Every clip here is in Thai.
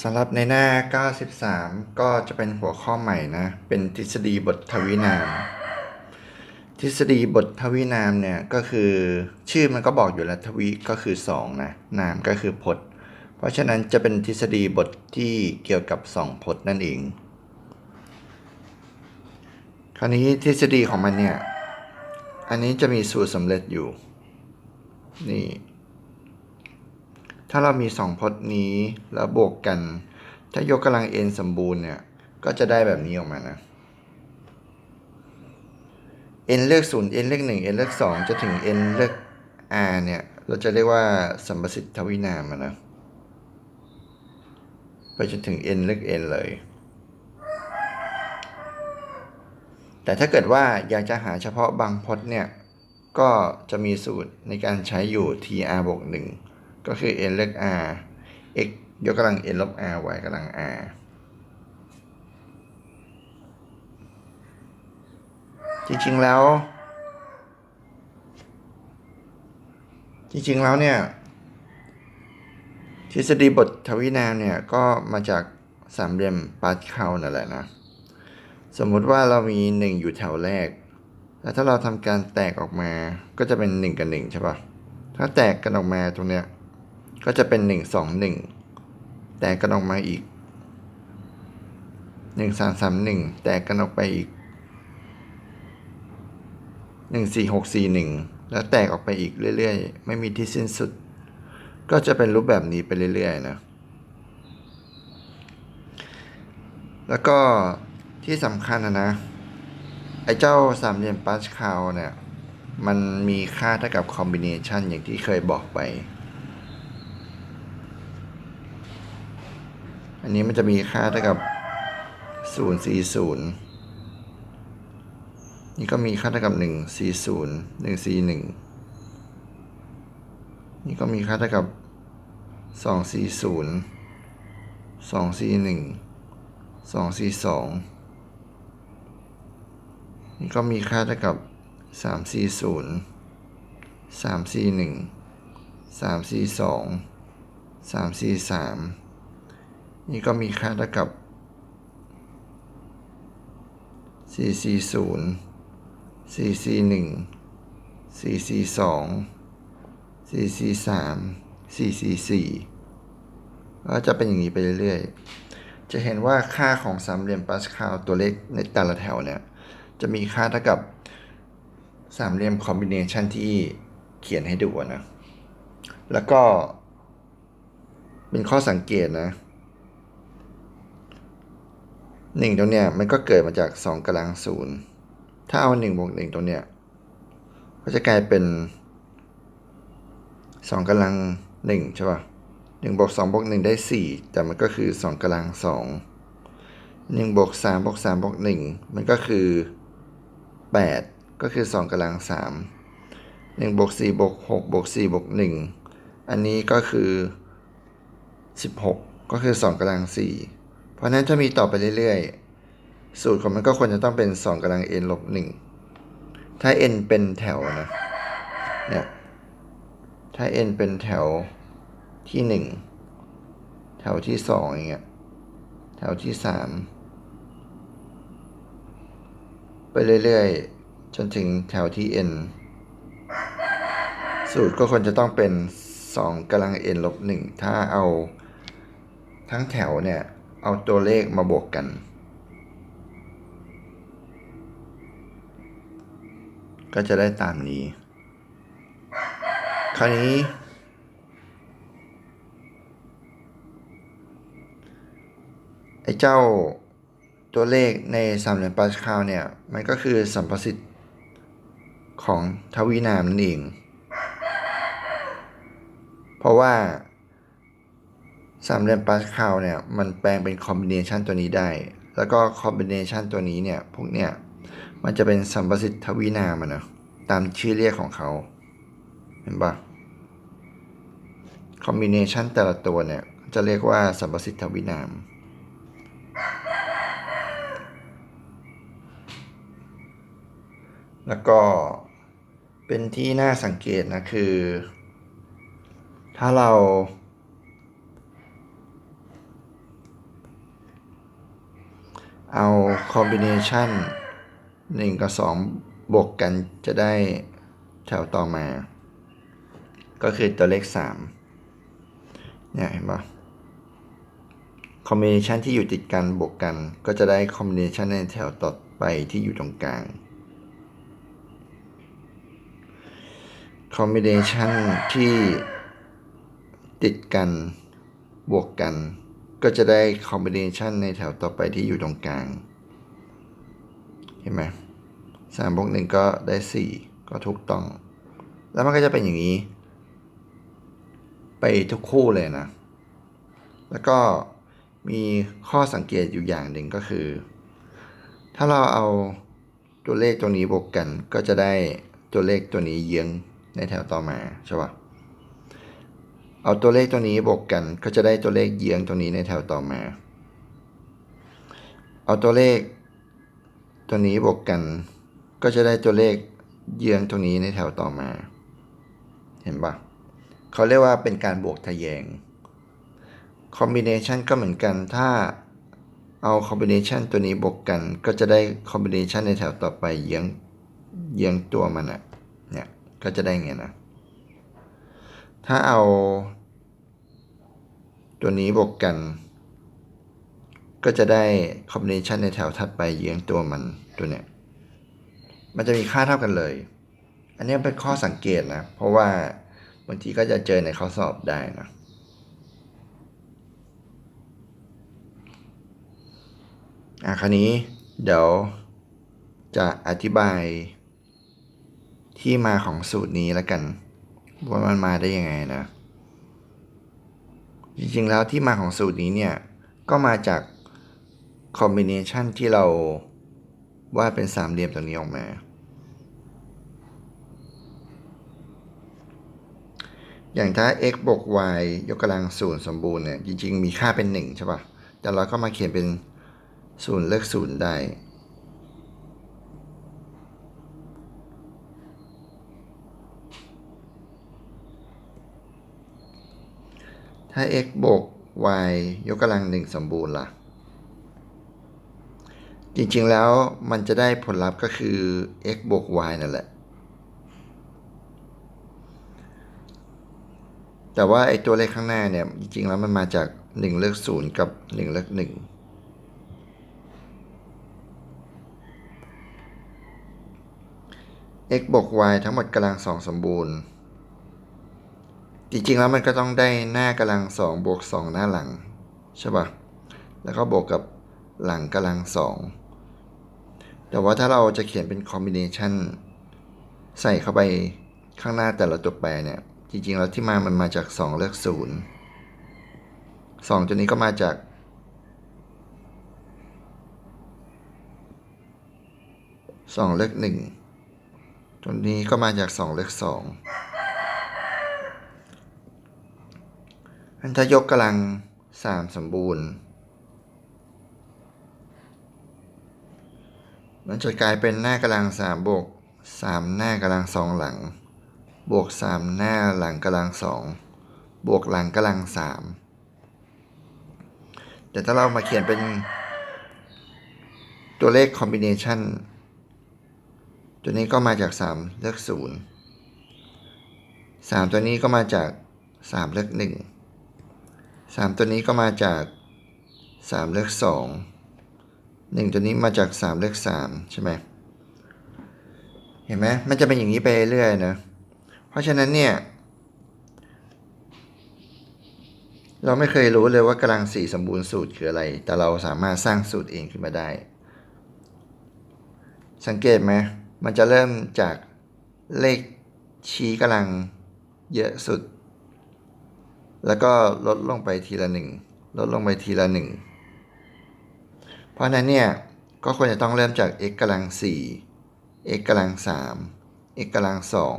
สำหรับในหน้า 93 ก็จะเป็นหัวข้อใหม่นะ เป็นทฤษฎีบททวินาม ทฤษฎีบททวินามเนี่ยก็คือชื่อมันก็บอกอยู่แล้วทวิก็คือ2นะนามก็คือพจน์ เพราะฉะนั้นจะเป็นทฤษฎีบทที่เกี่ยวกับ 2 พจน์นั่นเอง คราวนี้ทฤษฎีของมันเนี่ย อันนี้จะมีสูตรสำเร็จอยู่ นี่ ถ้าเรามีสองพจน์นี้แล้วบวกกัน ถ้ายกกำลัง n สมบูรณ์เนี่ย ก็จะได้แบบนี้ออกมานะ n เลือก0 n เลือก1 n เลือก2จะถึง n เลือก r เนี่ย เราจะเรียกว่าสัมประสิทธวินามะนะ ไปจนถึง n เลือก n เลย แต่ถ้าเกิดว่าอยากจะหาเฉพาะบางพจน์เนี่ย ก็จะมีสูตรในการใช้อยู่ tr บวก1 ก็คือ n เลือก r x ยกกำลัง n ลบ r y กำลัง r จริงๆแล้ว จริงๆแล้วเนี่ย ทฤษฎีบททวินามเนี่ย ก็มาจากสามเหลี่ยมปาสคาลนั่นแหละนะ สมมุติว่าเรามี 1 อยู่แถวแรก แล้วถ้าเราทำการแตกออกมาก็จะเป็น 1 กับ1ใช่ปะถ้าแตกกันออกมาตรงเนี้ย ก็จะเป็น 1 2 1 แตกกันออกมาอีก 1 3 3 1 แตกกันออกไปอีก 1 4 6 4 1 แล้วแตกออกไปอีกเรื่อยๆ ไม่มีที่สิ้นสุด ก็จะเป็นรูปแบบนี้ไปเรื่อยๆนะ แล้วก็ที่สำคัญนะนะ ไอ้เจ้าสามเหลี่ยมปาสคาลเนี่ย มันมีค่าเท่ากับคอมบิเนชันอย่างที่เคยบอกไป อันนี้มันจะมีค่าเท่ากับ 040 นี่ก็มีค่าเท่ากับ 140 141 นี่ก็มีค่าเท่ากับ 240 241 242 นี่ก็มีค่าเท่ากับ 340 341 342 343 นี่ก็มีค่าเท่ากับ 440 441 442 443 444 ก็จะเป็นอย่างนี้ไปเรื่อยๆ จะเห็นว่าค่าของสามเหลี่ยมปาสคาลตัวเลขในแต่ละแถวเนี่ย จะมีค่าเท่ากับสามเหลี่ยมคอมบิเนชันที่เขียนให้ดูนะ แล้วก็เป็นข้อสังเกตนะ หนึ่งตรงเนี้ยมันก็เกิดมาจากสองกำลังศูนย์ถ้าเอาหนึ่งบวกหนึ่งตรงเนี้ยก็จะกลายเป็นสองกำลังหนึ่งใช่ป่ะหนึ่งบวกสองบวกหนึ่งได้สี่แต่มันก็คือสองกำลังสองหนึ่งบวกสามบวกสามบวกหนึ่งมันก็คือแปดก็คือสองกำลังสามหนึ่งบวกสี่บวกหกบวกสี่บวกหนึ่งอันนี้ก็คือสิบหกก็คือสองกำลังสี่ ราะนั้นถ้ามีต่อไปเรื่อยๆ สูตรของมันก็ควรจะต้องเป็นสองกำลัง n ลบหนึ่งถ้า n เป็นแถวนะเนี่ยถ้า n เป็นแถวที่หนึ่งแถวที่สองอย่างเงี้ยแถวที่สามไปเรื่อยๆ จนถึงแถวที่ n สูตรก็ควรจะต้องเป็นสองกำลัง n ลบหนึ่งถ้าเอาทั้งแถวเนี่ย เอาตัวเลขมาบวกกัน ก็จะได้ตามนี้ คราวนี้ ไอ้เจ้าตัวเลขในสามเหลี่ยมปาสคาลเนี่ย มันก็คือสัมประสิทธิ์ของทวีนามนั่นเอง เพราะว่า สามเหลี่ยมปาสคาลเนี่ยมันแปลงเป็นคอมบิเนชันตัวนี้ได้ แล้วก็คอมบิเนชันตัวนี้เนี่ยพวกเนี่ยมันจะเป็นสัมประสิทธิ์ทวีนามอะนะตามชื่อเรียกของเขาเห็นปะคอมบิเนชันแต่ละตัวเนี่ยจะเรียกว่าสัมประสิทธิ์ทวีนาม แล้วก็เป็นที่น่าสังเกตนะคือ ถ้าเรา เอาคอมบิเนชัน1 กับ 2 บวกกันจะได้แถวต่อมา ก็คือตัวเลข 3 เนี่ยเห็นปะคอมบิเนชันที่อยู่ติดกันบวกกัน ก็จะได้คอมบิเนชันในแถวต่อไปที่อยู่ตรงกลางคอมบิเนชันที่ติดกัน บวกกัน ก็จะได้คอมบิเนชันในแถวต่อไปที่อยู่ตรงกลาง เห็นไหมสามบวกหนึ่งก็ได้สี่ก็ถูกต้อง แล้วมันก็จะเป็นอย่างนี้ ไปทุกคู่เลยนะ แล้วก็มีข้อสังเกตอยู่อย่างหนึ่งก็คือ ถ้าเราเอาตัวเลขตัวนี้บวกกัน ก็จะได้ตัวเลขตัวนี้เยื้องในแถวต่อมาใช่ปะ เอาตัวเลขตัวนี้บวกกัน ก็จะได้ตัวเลขเยื้องตัวนี้ในแถวต่อมา เอาตัวเลข ตัวนี้บวกกัน ก็จะได้ตัวเลขเยื้องตัวนี้ในแถวต่อมา เห็นปะเขาเรียกว่าเป็นการบวกทะแยง คอมบิเนชันก็เหมือนกัน ถ้าเอาคอมบิเนชันตัวนี้บวกกัน ก็จะได้คอมบิเนชันในแถวต่อไปเยื้องเยื้องตัวมันอะเนี่ย ก็จะได้ไงนะ ถ้าเอา ตัวนี้บวกกัน ก็จะได้คอมบิเนชันในแถวถัดไปเยื้องตัวมันตัวเนี้ยมันจะมีค่าเท่ากันเลย อันนี้เป็นข้อสังเกตนะ เพราะว่าบางทีก็จะเจอในข้อสอบได้นะอะคราวนี้เดี๋ยวจะอธิบายที่มาของสูตรนี้แล้วกัน ว่ามันมาได้ยังไงนะ จริงๆแล้วที่มาของสูตรนี้เนี่ย ก็มาจากคอมบิเนชันที่เราวาดเป็นสามเหลี่ยมตรงนี้ออกมา อย่างถ้า x บวก y ยกกำลังศูนย์สมบูรณ์เนี่ย จริง ๆ มีค่าเป็น 1 ใช่ปะ่ะ แต่เราก็มาเขียนเป็นศูนย์เลือกศูนย์ได้ ถ้า x บวก y ยกกำลังหนึ่งสมบูรณ์ล่ะ จริงๆแล้วมันจะได้ผลลัพธ์ก็คือ x บวก y นั่นแหละ แต่ว่าไอ้ตัวเลขข้างหน้าเนี่ย จริงๆแล้วมันมาจาก 1 เลือก 0 กับ 1 เลือก1 x บวก y ทั้งหมดกำลังสองสมบูรณ์ จริงๆแล้วมันก็ต้องได้หน้ากำลังสองบวกสองหน้าหลังใช่ปะแล้วก็บวกกับหลังกำลังสองแต่ว่าถ้าเราจะเขียนเป็นคอมบิเนชันใส่เข้าไปข้างหน้าแต่ละตัวแปรเนี่ย จริงๆแล้วที่มามันมาจาก 2 เลือก 0 2 ตัวนี้ก็มาจาก 2 เลือก 1 ตัวนี้ก็มาจาก 2 เลือก 2 อันถ้ายกกำลัง3สมบูรณ์ มันจะกลายเป็นหน้ากำลัง3บวก3หน้ากำลัง2หลัง บวก3หน้าหลังกำลัง2บวกหลังกำลัง3แต่ถ้าเรามาเขียนเป็นตัวเลขคอมบิเนชันตัวนี้ก็มาจาก 3 เลือก 0 3 ตัวนี้ก็มาจาก 3 เลือก 1 3 ตัวนี้ก็มาจาก 3 เลือก 2 1 ตัวนี้มาจาก 3 เลือก 3 ใช่ไหมเห็นไหมมันจะเป็นอย่างนี้ไปเรื่อยนะ เพราะฉะนั้นเนี่ย เราไม่เคยรู้เลยว่ากำลังสี่สมบูรณ์สูตรคืออะไร แต่เราสามารถสร้างสูตรเองขึ้นมาได้ สังเกตไหมมันจะเริ่มจากเลขชี้กำลังเยอะสุด แล้วก็ลดลงไปทีละหนึ่งลดลงไปทีละหนึ่งเพราะนั้นเนี่ยก็ควรจะต้องเริ่มจาก x กำลังสี่ x กำลังสาม x กำลังสอง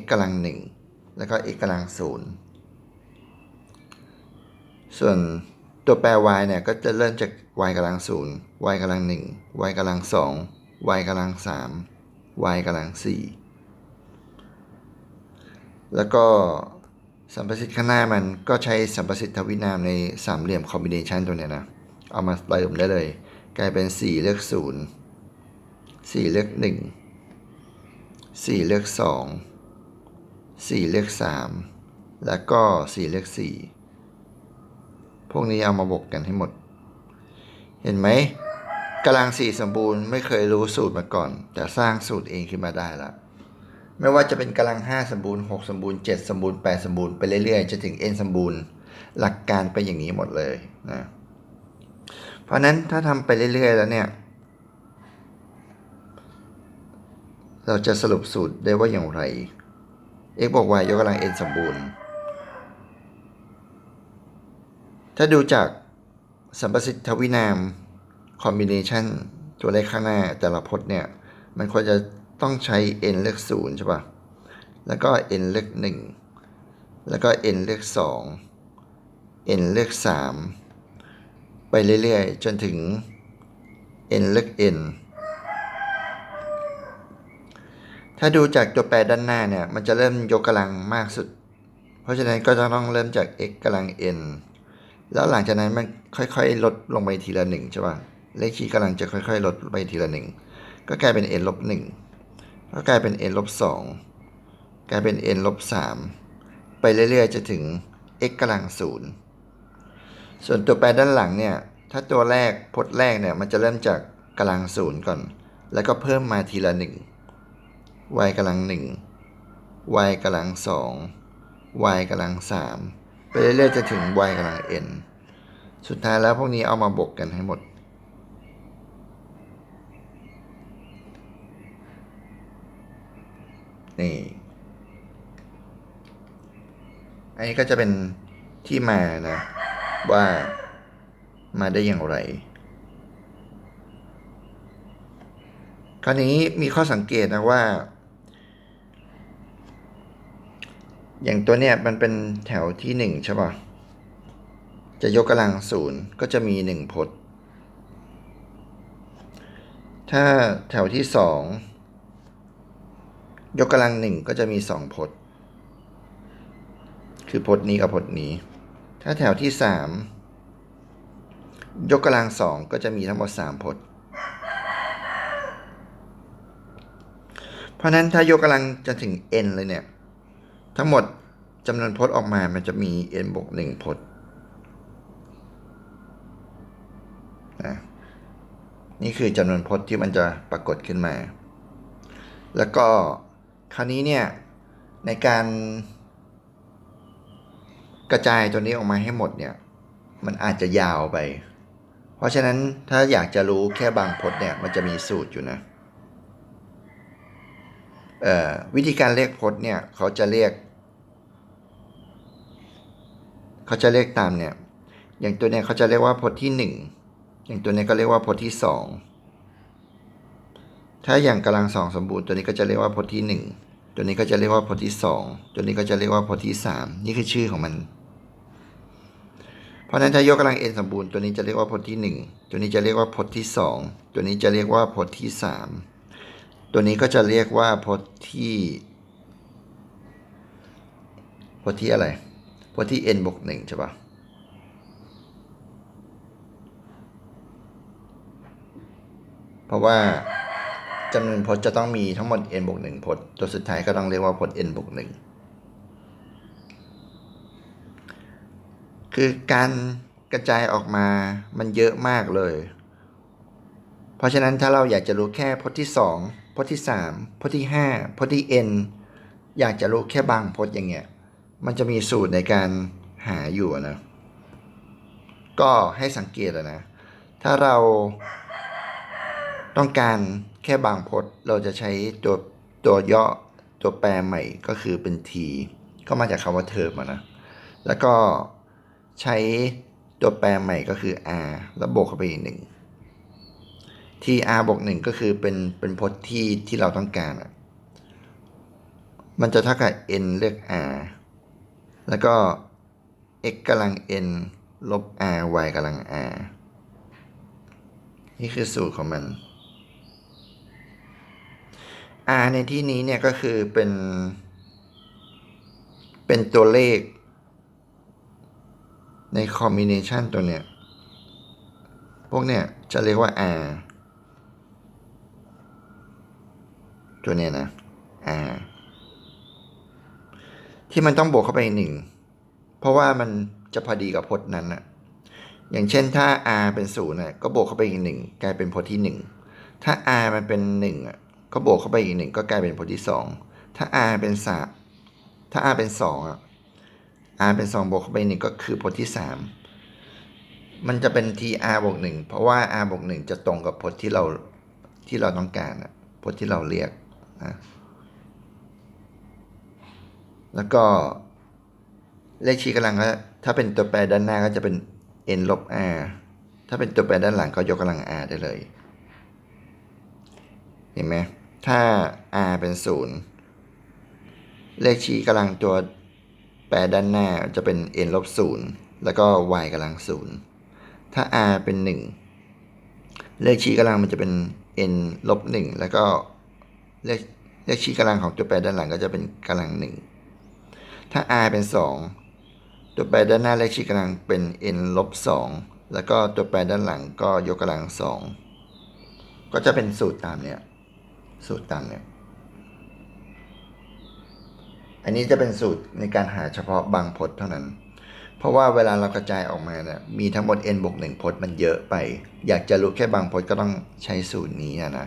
x กำลังหนึ่งแล้วก็ x กำลังศูนย์ส่วนตัวแปร y เนี่ยก็จะเริ่มจาก y กำลังศูนย์ y กำลังหนึ่ง y กำลังสอง y กำลังสาม y กำลังสี่แล้วก็ สัมประสิทธิ์ข้างหน้ามันก็ใช้สัมประสิทธิ์ทวินามในสามเหลี่ยมคอมบิเนชันตัวเนี้ยนะ เอามาเติมได้เลย กลายเป็น 4 เลือก 0 4 เลือก 1 4 เลือก 2 4 เลือก 3 แล้วก็ 4 เลือก 4 พวกนี้เอามาบวกกันให้หมด เห็นไหมกำลังสี่สมบูรณ์ไม่เคยรู้สูตรมาก่อน แต่สร้างสูตรเองขึ้นมาได้แล้ว ไม่ว่าจะเป็นกำลัง 5 สมบูรณ์ 6 สมบูรณ์ 7 สมบูรณ์ 8 สมบูรณ์ไปเรื่อยๆ จะถึง n สมบูรณ์ หลักการเป็นอย่างนี้หมดเลยนะเพราะนั้นถ้าทำไปเรื่อยๆ แล้วเนี่ย เราจะสรุปสูตรได้ว่าอย่างไร x บวก y ยกกำลัง n สมบูรณ์ ถ้าดูจากสัมประสิทธวินามคอมบิเนชันตัวเลขข้างหน้าแต่ละพจน์เนี่ย มันควรจะ ต้องใช้ n เลข0ใช่ป่ะ แล้วก็ n เลข1แล้วก็ n เลข2 n เลข3ไปเรื่อยๆ จนถึง n เลข n ถ้าดูจากตัวแปรด้านหน้าเนี่ย มันจะเริ่มยกกำลังมากสุด เพราะฉะนั้นก็จะต้องเริ่มจาก x กำลัง n แล้วหลังจากนั้นมันค่อยๆ ลดลงไปทีละหนึ่งใช่ป่ะ เลขคี่กำลังจะค่อยๆ ลดไปทีละหนึ่ง ก็กลายเป็น n ลบหนึ่ง ก็กลายเป็น n ลบสองกลายเป็น n ลบสามไปเรื่อยๆ จะถึง x กำลังศูนย์ส่วนตัวแปรด้านหลังเนี่ย ถ้าตัวแรกพจน์แรกเนี่ย มันจะเริ่มจากกำลังศูนย์ก่อน แล้วก็เพิ่มมาทีละหนึ่ง y กำลังหนึ่ง y กำลังสอง y กำลังสามไปเรื่อยๆ จะถึง y กำลัง n สุดท้ายแล้วพวกนี้เอามาบวกกันให้หมด นี่อันนี้ก็จะเป็นที่มานะ ว่ามาได้อย่างไร คราวนี้มีข้อสังเกตนะว่า อย่างตัวเนี้ยมันเป็นแถวที่หนึ่งใช่ป่ะ จะยกกำลังศูนย์ก็จะมีหนึ่งพจน์ ถ้าแถวที่สอง ยกกำลังหนึ่งก็จะมีสองพจน์ คือพจน์นี้กับพจน์นี้ ถ้าแถวที่สามยกกำลังสองก็จะมีทั้งหมดสามพจน์ เพราะนั้นถ้ายกกำลังจะถึง n เลยเนี่ย ทั้งหมดจำนวนพจน์ออกมามันจะมี n บวกหนึ่งพจน์นะนี่คือจำนวนพจน์ที่มันจะปรากฏขึ้นมา แล้วก็ คราวนี้เนี่ยในการกระจายตัวนี้ออกมาให้หมดเนี่ยมันอาจจะยาวไป เพราะฉะนั้นถ้าอยากจะรู้แค่บางพจน์เนี่ยมันจะมีสูตรอยู่นะวิธีการเรียกพจน์เนี่ยเขาจะเรียก เขาจะเรียกตามเนี่ยอย่างตัวเนี้ยเขาจะเรียกว่าพจน์ที่หนึ่งอย่างตัวเนี้ยก็เรียกว่าพจน์ที่สองถ้าอย่างกำลังสองสมบูรณ์ตัวนี้ก็จะเรียกว่าพจน์ที่หนึ่ง ตัวนี้ก็จะเรียกว่าพจน์ที่สองตัวนี้ก็จะเรียกว่าพจน์ที่สามนี่คือชื่อของมัน เพราะฉะนั้นถ้ายกกำลัง n สมบูรณ์ตัวนี้จะเรียกว่าพจน์ที่หนึ่งตัวนี้จะเรียกว่าพจน์ที่สองตัวนี้จะเรียกว่าพจน์ที่สามตัวนี้ก็จะเรียกว่าพจน์ที่พจน์ที่อะไรพจน์ที่ n บวกหนึ่งใช่ปะเพราะว่า จำนวนพจน์จะต้องมีทั้งหมด n บวกหนึ่งพจน์ตัวสุดท้ายก็ต้องเรียกว่าพจน์ n บวกหนึ่งคือการกระจายออกมามันเยอะมากเลย เพราะฉะนั้นถ้าเราอยากจะรู้แค่พจน์ที่สองพจน์ที่สามพจน์ที่ห้าพจน์ที่ n อยากจะรู้แค่บางพจน์อย่างเงี้ย มันจะมีสูตรในการหาอยู่นะ ก็ให้สังเกตนะ ถ้าเราต้องการ แค่บางพจน์เราจะใช้ตัวตัวย่อตัวแปรใหม่ก็คือเป็น t ก็มาจากคำว่าเทอมนะแล้วก็ใช้ตัวแปรใหม่ก็คือ r แล้วบวกเข้าไปอีกหนึ่ง t r บวกหนึ่งก็คือเป็นเป็นพจน์ที่ที่เราต้องการอะมันจะเท่ากับ n เลือก r แล้วก็ x กำลัง n ลบ r y กำลัง r นี่คือสูตรของมัน r ในที่นี้เนี่ยก็คือเป็น เป็นตัวเลข ในคอมบิเนชันตัวเนี้ยพวกเนี่ยจะเรียกว่า r ตัวเนี้ยนะ r ที่มันต้องบวกเข้าไปหนึ่ง เพราะว่ามันจะพอดีกับพจน์นั้นอะอย่างเช่นถ้า r เป็นศูนย์น่ะก็บวกเข้าไปอีกหนึ่งกลายเป็นพจน์ที่หนึ่ง ถ้า r มันเป็นหนึ่งอะ ก็บวกเข้าไปอีกหนึ่งก็กลายเป็นพจน์ที่สองถ้า r เป็นสถ้า r เป็นสองอะ r เป็นสองบวกเข้าไปหนึ่งก็คือพจน์ที่สามมันจะเป็น tr บวกหนึ่งเพราะว่า r บวกหนึ่งจะตรงกับพจน์ที่เราที่เราต้องการอะพจน์ที่เราเรียกนะแล้วก็เลขชี้กำลังก็ถ้าเป็นตัวแปรด้านหน้าก็จะเป็น n ลบ r ถ้าเป็นตัวแปรด้านหลังก็ยกกำลัง r ได้เลย เห็นไหม ถ้า r เป็นศูนย์เลขชี้กำลังตัวแปรด้านหน้าจะเป็น n ลบศูนย์แล้วก็ y กำลังศูนย์ถ้า r เป็นหนึ่งเลขชี้กำลังมันจะเป็น n ลบหนึ่งแล้วก็เลขเลขชี้กำลังของตัวแปรด้านหลังก็จะเป็นกำลังหนึ่งถ้า r เป็นสองตัวแปรด้านหน้าเลขชี้กำลังเป็น n ลบสองแล้วก็ตัวแปรด้านหลังก็ยกกำลังสองก็จะเป็นสูตรตามเนี้ย สูตรต่ำเนี่ย อันนี้จะเป็นสูตรในการหาเฉพาะบางพจน์เท่านั้น เพราะว่าเวลาเรากระจายออกมาเนี่ยมีทั้งหมด n บวกหนึ่งพจน์มันเยอะไป อยากจะรู้แค่บางพจน์ก็ต้องใช้สูตรนี้นะนะ